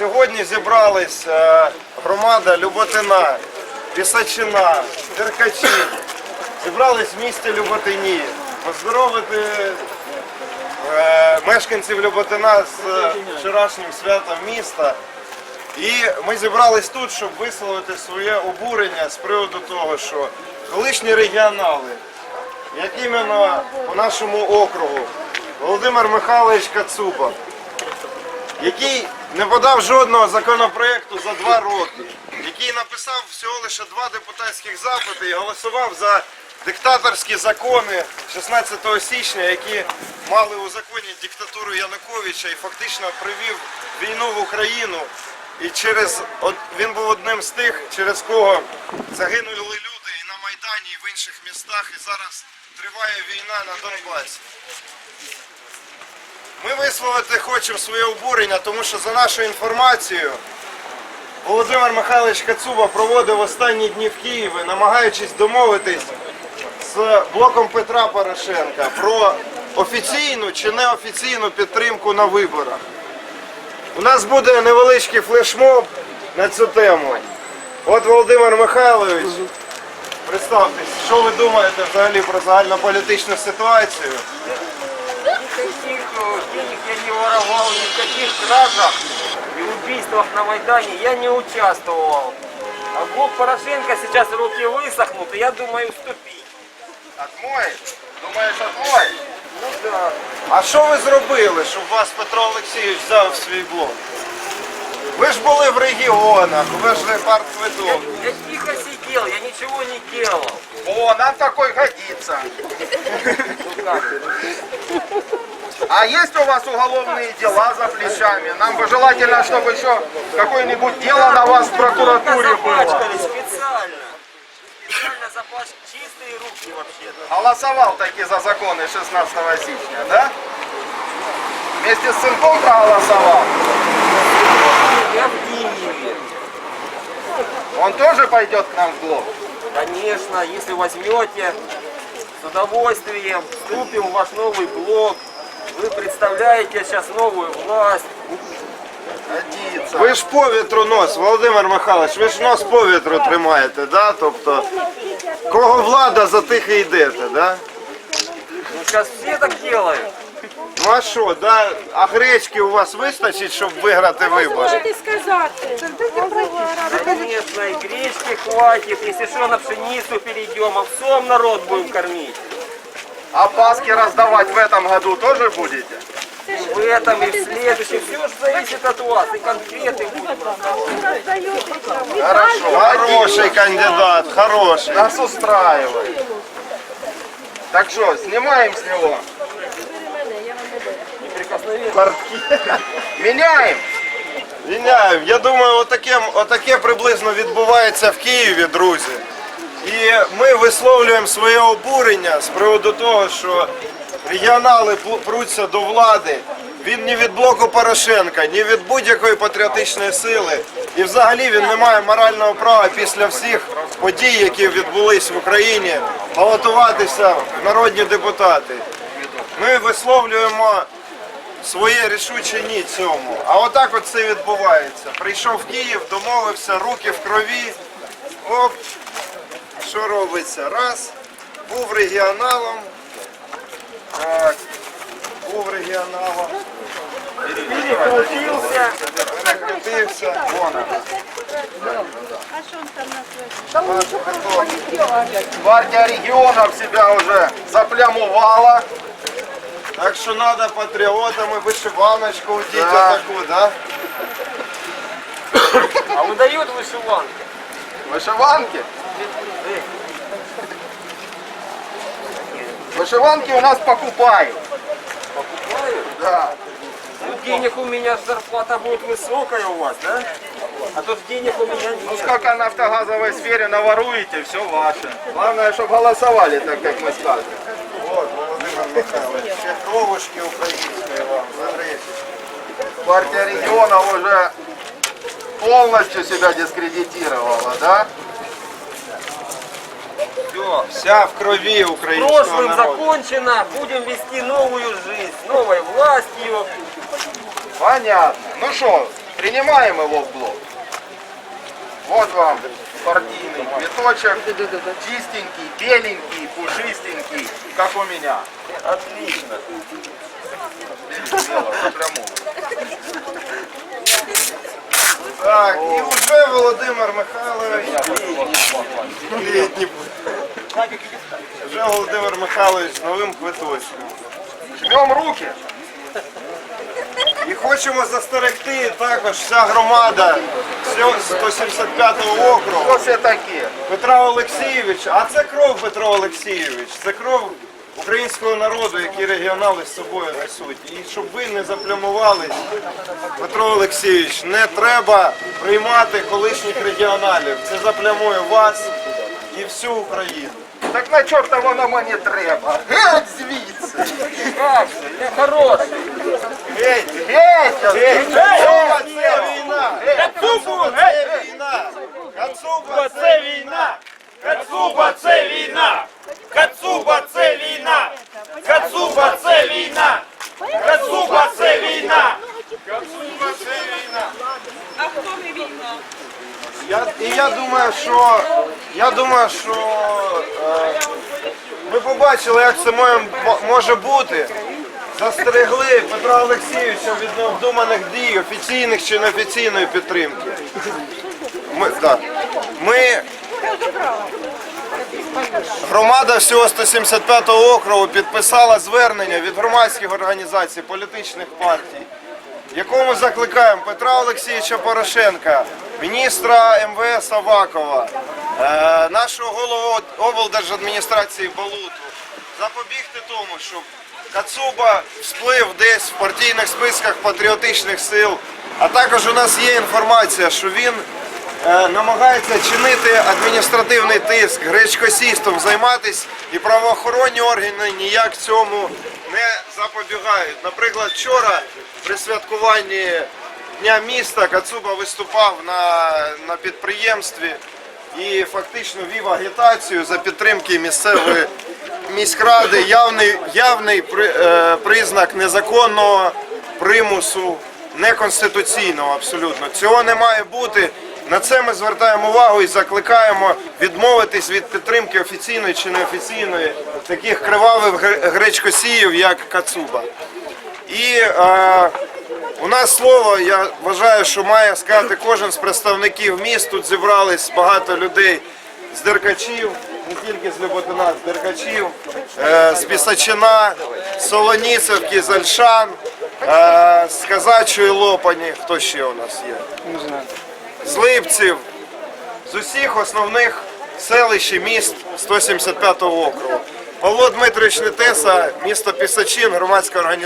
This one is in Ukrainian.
Сьогодні зібрались е, громада Люботина, Пісачина, Деркачі. Зібрались в місті Люботині. Поздоровити е, мешканців Люботина з е, вчорашнім святом міста. І ми зібрались тут, щоб висловити своє обурення з приводу того, що колишні регіонали, як іменно по нашому округу, Володимир Михайлович Кацуба, який не подав жодного законопроекту за два роки, який написав всього лише два депутатських запити і голосував за диктаторські закони 16 січня, які мали узаконити диктатуру Януковича і фактично привів війну в Україну. І через от він був одним з тих, через кого загинули люди і на Майдані, і в інших містах, і зараз триває війна на Донбасі. Ми висловити хочемо своє обурення, тому що за нашою інформацією Володимир Михайлович Кацуба проводив останні дні в Києві, намагаючись домовитись з блоком Петра Порошенка про офіційну чи неофіційну підтримку на виборах. У нас буде невеличкий флешмоб на цю тему. От Володимир Михайлович, представтесь, що ви думаєте взагалі про загальнополітичну ситуацію? Денег я не воровал, ни в каких кражах и убийствах на Майдане я не участвовал. А блок Порошенко сейчас руки высохнут, и я думаю уступить. Отмой? Думаєш, отмой? Ну да. А що ви зробили, щоб вас Петро Олексійович взяв в свій блок? Ви ж були в регіонах, ви ж Я, партквиток. я тихо сидел, я ничего не делал. О, нам такой годится. Ну как? А есть у вас уголовные дела за плечами? Нам бы желательно, чтобы еще какое-нибудь дело на вас в прокуратуре было. Специально. Специально запачкали. Чистые руки вообще-то. Голосовал таки за законы 16 січня, да? Вместе с сынком проголосовал. Я в Киеве. Он тоже пойдет к нам в блок? Конечно, если возьмете, с удовольствием вступим в ваш новый блок. Вы представляете сейчас новую власть. Ви ж по вітру нос, Володимир Михайлович, ви ж нос по вітру тримаєте, да? Тобто, кого влада, за тих і йдете, да? Ну, сейчас все так делают. Ну а що, да? а гречки у вас вистачить, щоб виграти вибори? Можете сказати. Да, конечно, и гречки хватит. Если что, на пшеницу перейдем, овсом народ будем кормить. А Паски раздавать в этом году тоже будете? И в этом, и в следующем. Все же зависит от вас. И конкреты будем. Хорошо. Хороший кандидат, хороший. Нас устраивает. Так что, снимаем с него. Меняем. Міняємо. Я думаю, отаке, отаке приблизно відбувається в Києві, друзі. І ми висловлюємо своє обурення з приводу того, що регіонали пруться до влади. Він ні від блоку Порошенка, ні від будь-якої патріотичної сили. І взагалі він не має морального права після всіх подій, які відбулись в Україні, балотуватися в народні депутати. Ми висловлюємо своє рішуче ні цьому. А отак от це відбувається. Прийшов в Київ, домовився, руки в крові. Оп, що робиться? Раз, був регіоналом. Так, був регіоналом. Перекрутился. Перекрутився. Вон. Партия регионов себя уже заплямувала. Так що треба патріотами вишиваночку вдіти Да. таку, да? А выдают вышиванки. Вышиванки? Вышиванки у нас покупают. Покупают? Да. Ну, денег у меня зарплата будет высокая у вас, да? А ж денег у меня Ну нет. сколько на автогазовой сфере наворуете, все ваше. Главное, чтобы голосовали так, как мы скажем. От, Володимир Михайлович, ще кровушки української вам, за. Партия регионов уже полностью себя дискредитировала, да? Все, вся в крові українського Прошлым закончено, будем вести новую жизнь, новой властью. Понятно. Ну что, Принимаем его в блок. Вот вам партийный цветочек. Чистенький, беленький, пушистенький, как у меня. Отлично. Так, і вже Володимир Михайлович. Літній. Вже Володимир Михайлович з новим квиточком. Жмем руки. І хочемо застерегти також вся громада 175-го округу. Кто все такие? Петра Олексійовича, а це кров Петро Олексійович, це кров українського народу, який регіонали з собою несуть. І щоб ви не заплямувались, Петро Олексійович, не треба приймати колишніх регіоналів. Це заплямує вас і всю Україну. Так на чорта воно мені треба. Геть звідси. Же, я хороший. Геть! Геть! Геть! Кацуба це війна! Кацуба це війна! Кацуба це війна! Кацуба це війна! Кацуба це війна! Кацуба це війна! Кацуба це війна! А хто не війна? Я, і я думаю, що я думаю, що е, ми побачили, як це може бути. Застерегли Петра Олексійовича від необдуманих дій, офіційних чи неофіційної підтримки. Ми, да. ми Громада всього 175 округу підписала звернення від громадських організацій, політичних партій, в якому закликаємо Петра Олексійовича Порошенка, міністра МВС Авакова, нашого голову облдержадміністрації Балуту, запобігти тому, щоб Кацуба всплив десь в партійних списках патріотичних сил. А також у нас є інформація, що він е, намагається чинити адміністративний тиск, гречкосійством займатися, і правоохоронні органи ніяк цьому не запобігають. Наприклад, вчора при святкуванні Дня міста Кацуба виступав на, на підприємстві і фактично вів агітацію за підтримки місцевої міськради. Явний, явний е, признак незаконного примусу, неконституційного абсолютно. Цього не має бути. На це ми звертаємо увагу і закликаємо відмовитись від підтримки офіційної чи неофіційної таких кривавих гречкосіїв, як Кацуба. І е, у нас слово, я вважаю, що має сказати кожен з представників міст. Тут зібрались багато людей з Деркачів, не тільки з Люботина, з Деркачів, е, з Пісачина, з Солоніцевки, з Ольшан, е, з Казачої Лопані. Хто ще у нас є? З Липців, з усіх основних селищ і міст 175 округу. Павло Дмитрович Нетеса, місто Пісачин, громадська організація.